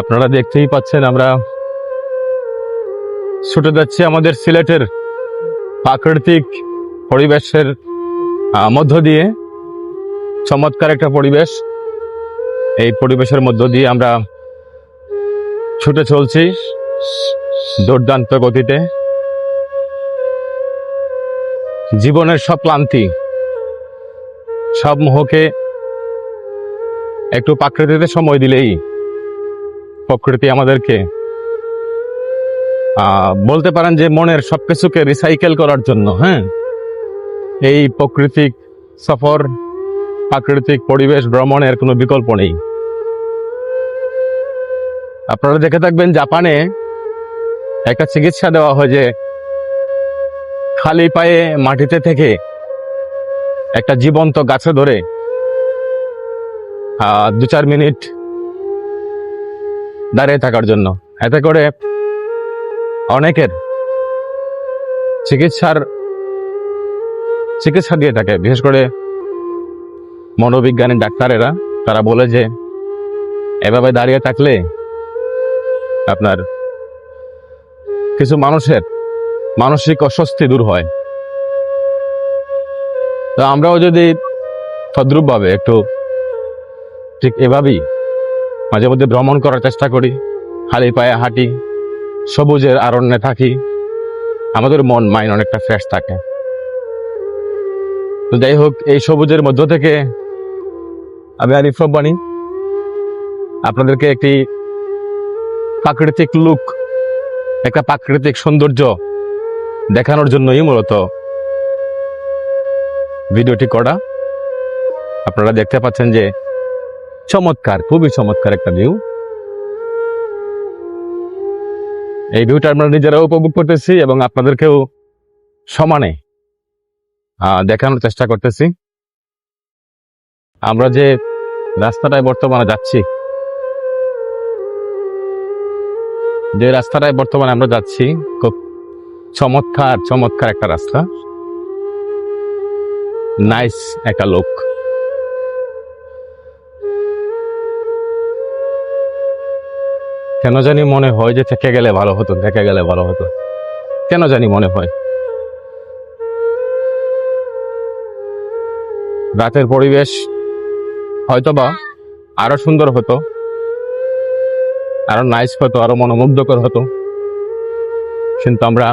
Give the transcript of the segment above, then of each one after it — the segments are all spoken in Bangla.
আপনারা দেখতেই পাচ্ছেন, আমরা ছুটে যাচ্ছি আমাদের সিলেটের প্রাকৃতিক পরিবেশের মধ্য দিয়ে। চমৎকার একটা পরিবেশ। এই পরিবেশের মধ্য দিয়ে আমরা ছুটে চলছি দুর্দান্ত গতিতে। জীবনের সব ক্লান্তি, সব মোহকে একটু প্রাকৃতিতে সময় দিলেই প্রকৃতি আমাদেরকে বলতে পারেন যে মনের সবকিছুকে রিসাইকেল করার জন্য হ্যাঁ? এই প্রাকৃতিক সফর, প্রাকৃতিক পরিবেশ ভ্রমণের কোনো বিকল্প নেই। আপনারা দেখে থাকবেন জাপানে একটা চিকিৎসা দেওয়া হয় যে খালি পায়ে মাটিতে থেকে একটা জীবন্ত গাছে ধরে দু চার মিনিট দাঁড়িয়ে থাকার জন্য। এতে করে অনেকের চিকিৎসার চিকিৎসা দিয়ে থাকে। বিশেষ করে মনোবিজ্ঞানী ডাক্তারেরা, তারা বলে যে, এভাবে দাঁড়িয়ে থাকলে আপনার কিছু মানুষের মানসিক অস্বস্তি দূর হয়। তো আমরাও যদি তদ্রুপভাবে একটু ঠিক এভাবেই মাঝে মধ্যে ভ্রমণ করার চেষ্টা করি, খালি পায়ে হাঁটি, সবুজের আরণ্যে থাকি। আমাদের মন, মাইন্ড অনেকটা ফ্রেশ থাকে। যাই হোক, এই সবুজের মধ্য থেকে আমি আরিফ রব্বানি। আপনাদেরকে একটি প্রাকৃতিক লুক, একটা প্রাকৃতিক সৌন্দর্য দেখানোর জন্যই মূলত ভিডিওটি করা। আপনারা দেখতে পাচ্ছেন যে চমৎকার, খুবই চমৎকার একটা ভিউ এই ভিউটা আমরা নিজেরাও উপভোগ করতেছি এবং আপনাদেরকেও সমানে দেখানোর চেষ্টা করতেছি। আমরা যে রাস্তাটায় বর্তমানে যাচ্ছি, যে রাস্তাটায় বর্তমানে আমরা যাচ্ছি, খুব চমৎকার চমৎকার একটা রাস্তা। নাইস একটা লোক কেন জানি মনে হয় যে থেকে গেলে ভালো হতো, থেকে গেলে ভালো হতো। কেন জানি মনে হয়। রাতের পরিবেশ হয়তোবা আরও সুন্দর হতো, আরও নাইস হতো, আরও মনোমুগ্ধকর হতো। কিন্তু আমরা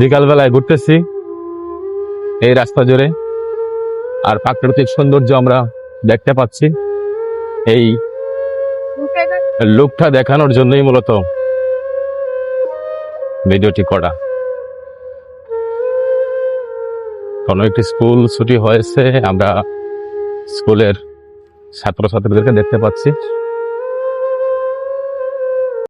বিকালবেলায় ঘুরতেছি এই রাস্তা জুড়ে, আর প্রাকৃতিক সৌন্দর্য আমরা দেখতে পাচ্ছি। এই লুকটা দেখানোর জন্যই মূলত ভিডিওটি করা। কোনো একটি স্কুল ছুটি হয়েছে, আমরা স্কুলের ছাত্রছাত্রীদেরকে দেখতে পাচ্ছি।